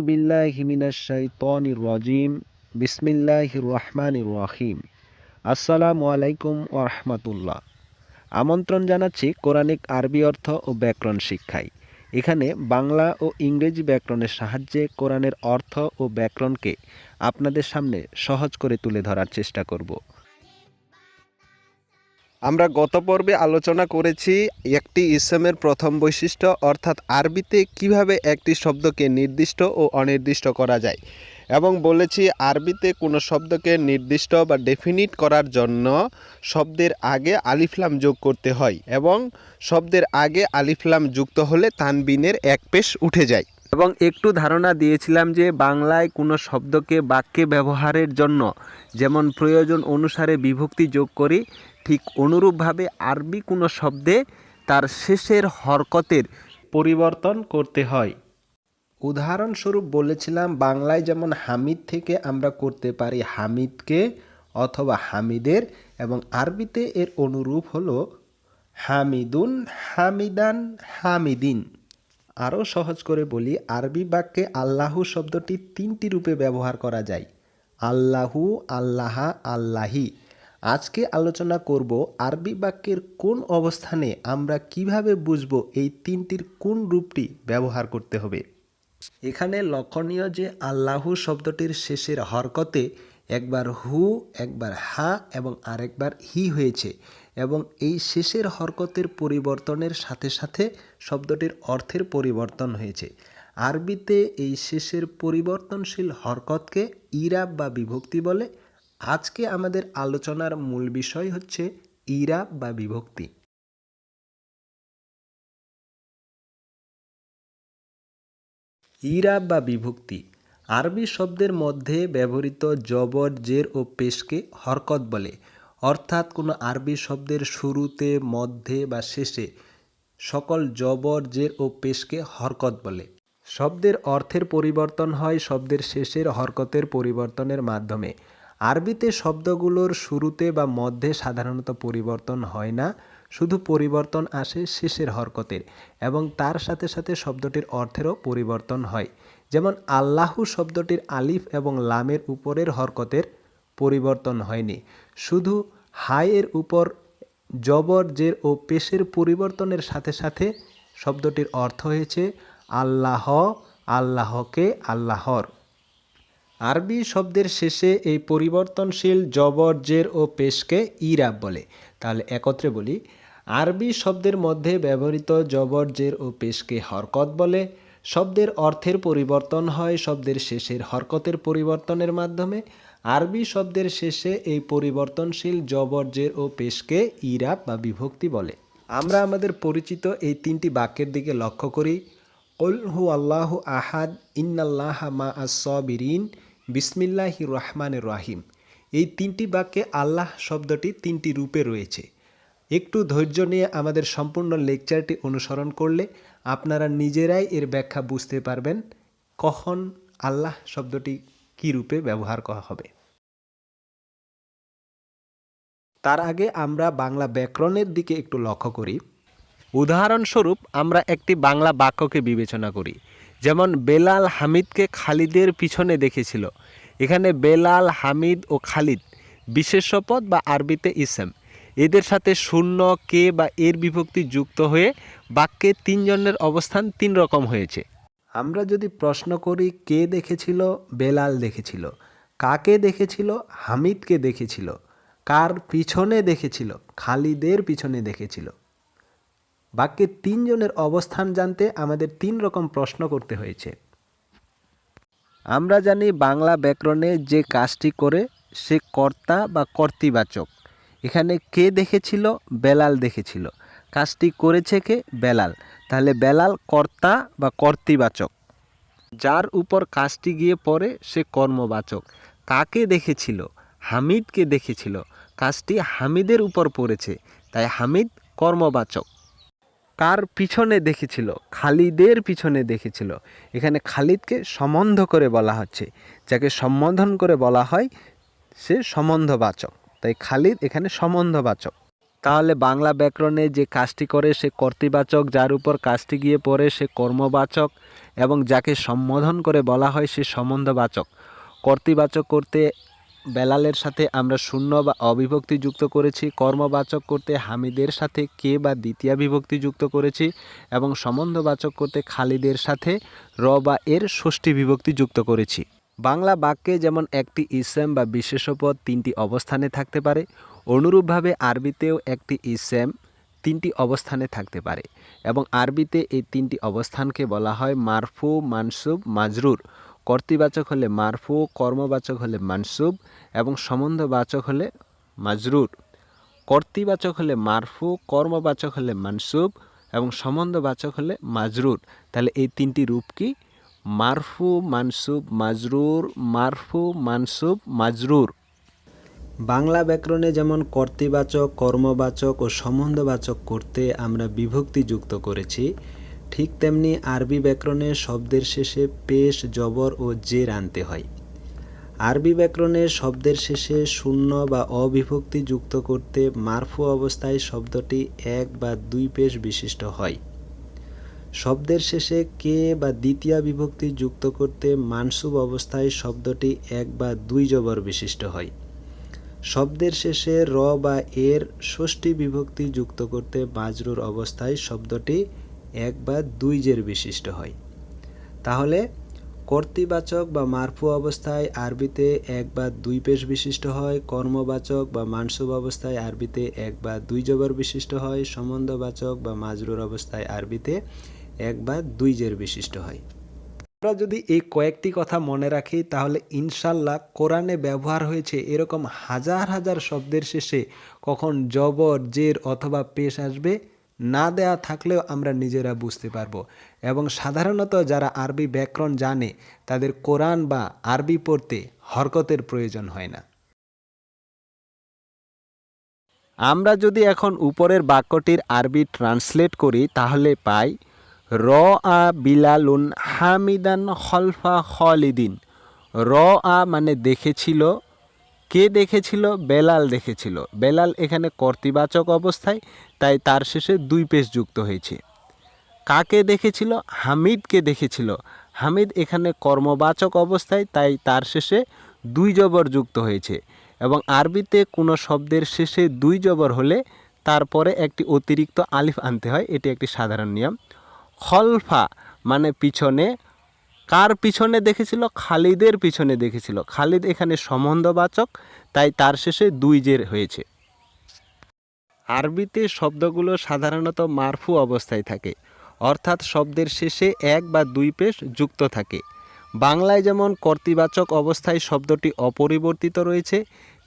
বিল্লাহি রাজিম। বিসমিল্লাহির রহমানির রহিম। আসসালামু আলাইকুম ওয়া রাহমাতুল্লাহ। আমন্ত্রণ জানাচ্ছি কোরআনিক আরবি অর্থ ও ব্যাকরণ শিক্ষায়। এখানে বাংলা ও ইংরেজি ব্যাকরণের সাহায্যে কোরআনের অর্থ ও ব্যাকরণকে আপনাদের সামনে সহজ করে তুলে ধরার চেষ্টা করব। আমরা গত পর্বে আলোচনা করেছি একটি ইসমের প্রথম বৈশিষ্ট্য, অর্থাৎ আরবিতে কীভাবে একটি শব্দকে নির্দিষ্ট ও অনির্দিষ্ট করা যায়, এবং বলেছি আরবিতে কোনো শব্দকে নির্দিষ্ট বা ডেফিনিট করার জন্য শব্দের আগে আলিফলাম যোগ করতে হয়, এবং শব্দের আগে আলিফলাম যুক্ত হলে তানবিনের এক পেশ উঠে যায়। এবং একটু ধারণা দিয়েছিলাম যে বাংলায় কোনো শব্দকে বাক্যে ব্যবহারের জন্য যেমন প্রয়োজন অনুসারে বিভক্তি যোগ করি ঠিক অনুরূপভাবে আরবি কোনো শব্দে তার শেষের হরকতের পরিবর্তন করতে হয়। উদাহরণস্বরূপ বলেছিলাম, বাংলায় যেমন হামিদ থেকে আমরা করতে পারি হামিদকে অথবা হামিদের, এবং আরবিতে এর অনুরূপ হলো হামিদুন হামিদান হামিদিন। আরও সহজ করে বলি, আরবি বাক্যে আল্লাহু শব্দটি তিনটি রূপে ব্যবহার করা যায়। আল্লাহু আল্লাহা আল্লাহি। আজকে আলোচনা করব আরবি বাক্যের কোন অবস্থানে আমরা কীভাবে বুঝব এই তিনটির কোন রূপটি ব্যবহার করতে হবে। এখানে লক্ষণীয় যে আল্লাহু শব্দটির শেষের হরকতে একবার হু, একবার হা এবং আরেকবার হি হয়েছে এবং এই শেষের হরকতের পরিবর্তনের সাথে সাথে শব্দটির অর্থের পরিবর্তন হয়েছে। আরবিতে এই শেষের পরিবর্তনশীল হরকতকে ইরাব বা বিভক্তি বলে আজকে আমাদের আলোচনার মূল বিষয় হচ্ছে ইরাব বা বিভক্তি। ইরাব বা বিভক্তি, আরবি শব্দের মধ্যে ব্যবহৃত জবর, জের ও পেশকে হরকত বলে। অর্থাৎ কোনো আরবি শব্দের শুরুতে, মধ্যে বা শেষে সকল জবর, জের ও পেশকে হরকত বলে। শব্দের অর্থের পরিবর্তন হয় শব্দের শেষের হরকতের পরিবর্তনের মাধ্যমে। আরবিতে শব্দগুলোর শুরুতে বা মধ্যে সাধারণত পরিবর্তন হয় না, শুধু পরিবর্তন আসে শেষের হরকতের এবং তার সাথে সাথে শব্দটির অর্থেরও পরিবর্তন হয়। যেমন, আল্লাহু শব্দটির আলিফ এবং লামের উপরের হরকতের পরিবর্তন হয়নি। শুধু হায়ের উপর জবর জের ও পেশের পরিবর্তনের সাথে সাথে শব্দটির অর্থ হয়েছে আল্লাহ, আল্লাহকে আল্লাহর। আরবি শব্দের শেষে এই পরিবর্তনশীল জবর, জের ও পেশকে ইরাব বলে। তাহলে একত্রে বলি, আরবি শব্দের মধ্যে ব্যবহৃত জবর, জের ও পেশকে হরকত বলে। শব্দের অর্থের পরিবর্তন হয় শব্দের শেষের হরকতের পরিবর্তনের মাধ্যমে। আরবি শব্দের শেষে এই পরিবর্তনশীল জবর, জের ও পেশকে ইরাব বা বিভক্তি বলে। আমরা আমাদের পরিচিত এই তিনটি বাক্যের দিকে লক্ষ্য করি। কল হু আল্লাহ আহাদ ইন্নাল্লাহ মা আসবিরিন বিসমিল্লাহি রহমানের রাহিম। এই তিনটি বাক্যে আল্লাহ শব্দটি তিনটি রূপে রয়েছে। একটু ধৈর্য নিয়ে আমাদের সম্পূর্ণ লেকচারটি অনুসরণ করলে আপনারা নিজেরাই এর ব্যাখ্যা বুঝতে পারবেন কখন আল্লাহ শব্দটি কী রূপে ব্যবহার করা হবে। তার আগে আমরা বাংলা ব্যাকরণের দিকে একটু লক্ষ্য করি। উদাহরণস্বরূপ আমরা একটি বাংলা বাক্যকে বিবেচনা করি। যেমন বেলাল হামিদকে খালিদের পিছনে দেখেছিল। এখানে বেলাল হামিদ ও খালিদ বিশেষ্য পদ বা আরবিতে ইসেম। এদের সাথে শূন্য, কে বা এর বিভক্তি যুক্ত হয়ে বাক্যে তিনজনের অবস্থান তিন রকম হয়েছে। আমরা যদি প্রশ্ন করি, কে দেখেছিল? বেলাল দেখেছিল। কাকে দেখেছিল? হামিদকে দেখেছিল। কার পিছনে দেখেছিল? খালিদের পিছনে দেখেছিল। বাক্যে তিনজনের অবস্থান জানতে আমাদের তিন রকম প্রশ্ন করতে হয়েছে। আমরা জানি বাংলা ব্যাকরণে যে কাজটি করে, সে কর্তা বা কর্তৃবাচক। এখানে কে দেখেছিল? বেলাল দেখেছিল। কাজটি করেছে কে? বেলাল। তাহলে বেলাল কর্তা বা কর্তৃবাচক। যার উপর কাজটি গিয়ে পড়ে, সে কর্মবাচক। কাকে দেখেছিল? হামিদকে দেখেছিল। কাজটি হামিদের উপর পড়েছে। তাই হামিদ কর্মবাচক। কার পিছনে দেখেছিল? খালিদের পিছনে দেখেছিল। এখানে খালিদকে সম্বন্ধ করে বলা হচ্ছে। যাকে সম্বোধন করে বলা হয়, সে সম্বন্ধবাচক। তাই খালিদ এখানে সম্বন্ধবাচক। তাহলে বাংলা ব্যাকরণে যে কাজটি করে, সে কর্তৃবাচক, যার উপর কাজটি গিয়ে পড়ে, সে কর্মবাচক এবং যাকে সম্বোধন করে বলা হয়, সে সম্বন্ধবাচক। কর্তৃবাচক করতে বেলালের সাথে আমরা শূন্য বা অবিভক্তি যুক্ত করেছি, কর্মবাচক করতে হামিদের সাথে কে বা দ্বিতীয় বিভক্তি যুক্ত করেছি এবং সম্বন্ধবাচক করতে খালিদের সাথে র বা এর ষষ্ঠী বিভক্তি যুক্ত করেছি। বাংলা বাক্যে যেমন একটি ইসেম বা বিশেষপদ তিনটি অবস্থানে থাকতে পারে, অনুরূপভাবে আরবিতেও একটি ইসেম তিনটি অবস্থানে থাকতে পারে এবং আরবিতে এই তিনটি অবস্থানকে বলা হয় মারফু, মানসুব, মাজরুর। কর্তৃবাচক হলে মারফু, কর্মবাচক হলে মানসুব এবং সম্বন্ধবাচক হলে মাজরুর। কর্তৃবাচক হলে মারফু, কর্মবাচক হলে মানসুব এবং সম্বন্ধবাচক হলে মাজরুর। তাহলে এই তিনটি রূপ কি? মারফু, মানসুব, মাজরুর, মারফু, মানসুব, মাজরুর। বাংলা ব্যাকরণে যেমন কর্তৃবাচক, কর্মবাচক ও সম্বন্ধবাচক করতে আমরা বিভক্তি যুক্ত করেছি ঠিক তেমনি আরবি ব্যাকরণে শব্দের শেষে পেশ, জবর ও জের আনতে হয়। আরবি ব্যাকরণে শব্দের শেষে শূন্য বা অবিভক্তি যুক্ত করতে মারফু অবস্থায় শব্দটি এক বা দুই পেশ বিশিষ্ট হয়। শব্দের শেষে কে বা দ্বিতীয় বিভক্তি যুক্ত করতে মানসুব অবস্থায় শব্দটি এক বা দুই জবর বিশিষ্ট হয়। শব্দের শেষে র বা এর ষষ্ঠী বিভক্তি যুক্ত করতে মাজরুর অবস্থায় শব্দটি এক বা দুই জের বিশিষ্ট হয়। তাহলে কর্তৃবাচক বা মারফু অবস্থায় আরবিতে এক বা দুই পেশ বিশিষ্ট হয়, কর্মবাচক বা মানসুব অবস্থায় আরবিতে এক বা দুই জবর বিশিষ্ট হয়, সম্বন্ধবাচক বা মাজরুর অবস্থায় আরবিতে এক বা দুই জের বিশিষ্ট হয়। আমরা যদি এই কয়েকটি কথা মনে রাখি, তাহলে ইনশাল্লাহ কোরআনে ব্যবহার হয়েছে এরকম হাজার হাজার শব্দের শেষে কখন জবর, জের অথবা পেশ আসবে। না দেয়া থাকলেও আমরা নিজেরা বুঝতে পারব। এবং সাধারণত যারা আরবি ব্যাকরণ জানে, তাদের কোরআন বা আরবি পড়তে হরকতের প্রয়োজন হয় না। আমরা যদি এখন উপরের বাক্যটির আরবি ট্রান্সলেট করি, তাহলে পাই র আ বিলালুন হামিদান খলফা খলিদিন। র আ মানে দেখেছিল কে দেখেছিল? বেলাল দেখেছিল। বেলাল এখানে কর্তৃবাচক অবস্থায়, তাই তার শেষে দুই পেশ যুক্ত হয়েছে। কাকে দেখেছিল? হামিদকে দেখেছিল। হামিদ এখানে কর্মবাচক অবস্থায়, তাই তার শেষে দুই জবর যুক্ত হয়েছে এবং আরবিতে কোনো শব্দের শেষে দুই জবর হলে তারপরে একটি অতিরিক্ত আলিফ আনতে হয়। এটি একটি সাধারণ নিয়ম। খলফা মানে পিছনে কার পিছনে দেখেছিল? খালিদের পিছনে দেখেছিল। খালিদ এখানে সম্বন্ধবাচক, তাই তার শেষে দুই জের হয়েছে। আরবিতে শব্দগুলো সাধারণত মারফু অবস্থায় থাকে। অর্থাৎ শব্দের শেষে এক বা দুই পেশ যুক্ত থাকে। বাংলায় যেমন কর্তৃবাচক অবস্থায় শব্দটি অপরিবর্তিত রয়েছে,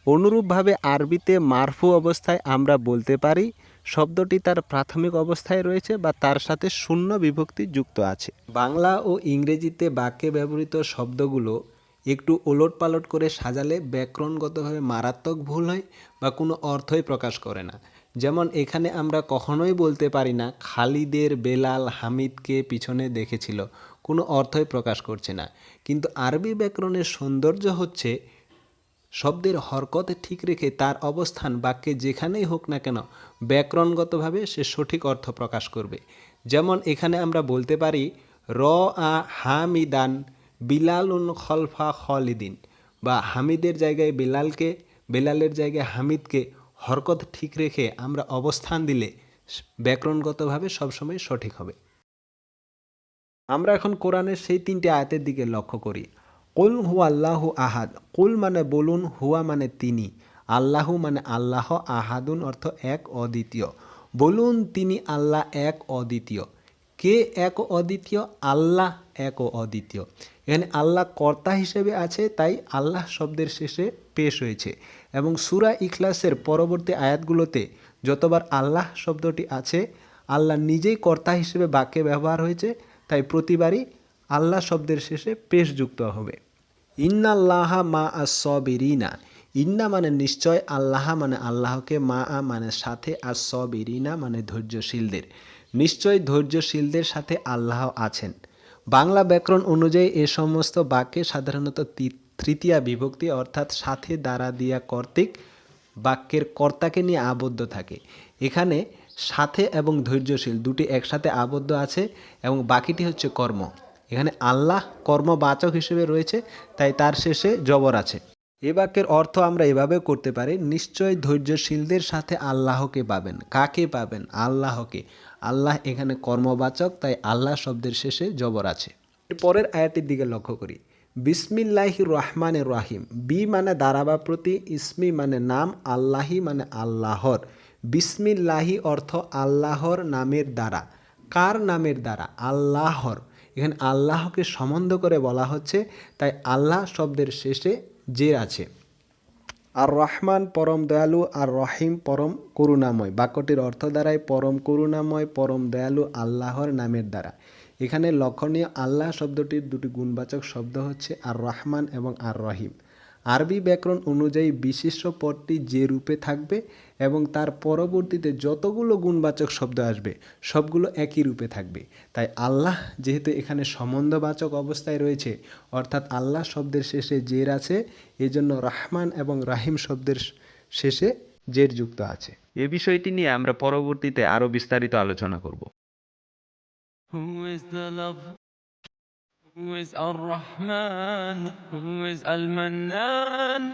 অনুরূপভাবে আরবিতে মারফু অবস্থায় আমরা বলতে পারি শব্দটি তার প্রাথমিক অবস্থায় রয়েছে বা তার সাথে শূন্য বিভক্তি যুক্ত আছে। বাংলা ও ইংরেজিতে বাক্যে ব্যবহৃত শব্দগুলো একটু ওলট পালট করে সাজালে ব্যাকরণগতভাবে মারাত্মক ভুল হয় বা কোনো অর্থই প্রকাশ করে না। যেমন এখানে আমরা কখনোই বলতে পারি না, খালিদের বেলাল হামিদকে পিছনে দেখেছিল, কোনো অর্থই প্রকাশ করছে না। কিন্তু আরবি ব্যাকরণের সৌন্দর্য হচ্ছে শব্দের হরকত ঠিক রেখে তার অবস্থান বাক্যে যেখানেই হোক না কেন ব্যাকরণগতভাবে সে সঠিক অর্থ প্রকাশ করবে। যেমন এখানে আমরা বলতে পারি, র আ হামিদান বিলালুন খলফা খলিদিন বা হামিদের জায়গায় বেলালকে, বেলালের জায়গায় হামিদকে হরকত ঠিক রেখে আমরা অবস্থান দিলে ব্যাকরণগতভাবে সবসময় সঠিক হবে। আমরা এখন কোরআনের সেই তিনটি আয়াতের দিকে লক্ষ্য করি। কুল হু আল্লাহু আহাদ। কুল মানে বলুন, হুয়া মানে তিনি। আল্লাহু মানে আল্লাহ, আহাদুন অর্থ এক অদ্বিতীয়। বলুন, তিনি আল্লাহ এক অদ্বিতীয়। কে এক অদ্বিতীয়? আল্লাহ এক অদ্বিতীয়। এখানে আল্লাহ কর্তা হিসেবে আছে, তাই আল্লাহ শব্দের শেষে পেশ হয়েছে। এবং সুরা ইখলাসের পরবর্তী আয়াতগুলোতে যতবার আল্লাহ শব্দটি আছে, আল্লাহ নিজেই কর্তা হিসেবে বাক্যে ব্যবহার হয়েছে, তাই প্রতিবারই আল্লাহ শব্দের শেষে পেশ যুক্ত হবে। ইন্নাল্লাহ মা আসবিরিনা ইন্না মানে নিশ্চয় আল্লাহ মানে আল্লাহকে মা আ মানে সাথে আসবিরিনা মানে ধৈর্যশীলদের। নিশ্চয় ধৈর্যশীলদের সাথে আল্লাহ আছেন। বাংলা ব্যাকরণ অনুযায়ী এ সমস্ত বাক্যে সাধারণত তৃতীয়া বিভক্তি অর্থাৎ সাথে দ্বারা দিয়া কর্তৃক বাক্যের কর্তাকে নিয়ে আবদ্ধ থাকে। এখানে সাথে এবং ধৈর্যশীল দুটি একসাথে আবদ্ধ আছে এবং বাকিটি হচ্ছে কর্ম। এখানে আল্লাহ কর্মবাচক হিসেবে রয়েছে, তাই তার শেষে জবর আছে। এ বাক্যের অর্থ আমরা এভাবে করতে পারি, নিশ্চয় ধৈর্যশীলদের সাথে আল্লাহকে পাবেন। কাকে পাবেন? আল্লাহকে। আল্লাহ এখানে কর্মবাচক, তাই আল্লাহ শব্দের শেষে জবর আছে। পরের আয়াতের দিকে লক্ষ্য করি। বিসমিল্লাহি রহমানের রাহিম। বি মানে দাঁড়াবা প্রতি ইসমি মানে নাম, আল্লাহি মানে আল্লাহর। বিসমিল্লাহি অর্থ আল্লাহর নামের দ্বারা। কার নামের দ্বারা? আল্লাহর। এখানে আল্লাহকে সম্বন্ধ করে বলা হচ্ছে, তাই আল্লাহ শব্দের শেষে জের আছে। আর রহমান পরম দয়ালু, আর রহিম পরম করুণাময়। বাক্যটির অর্থ দ্বারাই পরম করুণাময়, পরম দয়ালু আল্লাহর নামের দ্বারা। এখানে লক্ষণীয় আল্লাহ শব্দটির দুটি গুণবাচক শব্দ হচ্ছে আর রহমান এবং আর রহিম। আরবি ব্যাকরণ অনুযায়ী বিশিষ্ট পদটি যে রূপে থাকবে এবং তার পরবর্তীতে যতগুলো গুণবাচক শব্দ আসবে সবগুলো একই রূপে থাকবে। তাই আল্লাহ যেহেতু এখানে সম্বন্ধবাচক অবস্থায় রয়েছে অর্থাৎ আল্লাহ শব্দের শেষে জের আছে এজন্য রাহমান এবং রাহিম শব্দের শেষে জের যুক্ত আছে। এ বিষয়টি নিয়ে আমরা পরবর্তীতে আরও বিস্তারিত আলোচনা করব। هو الرحمن هو المنان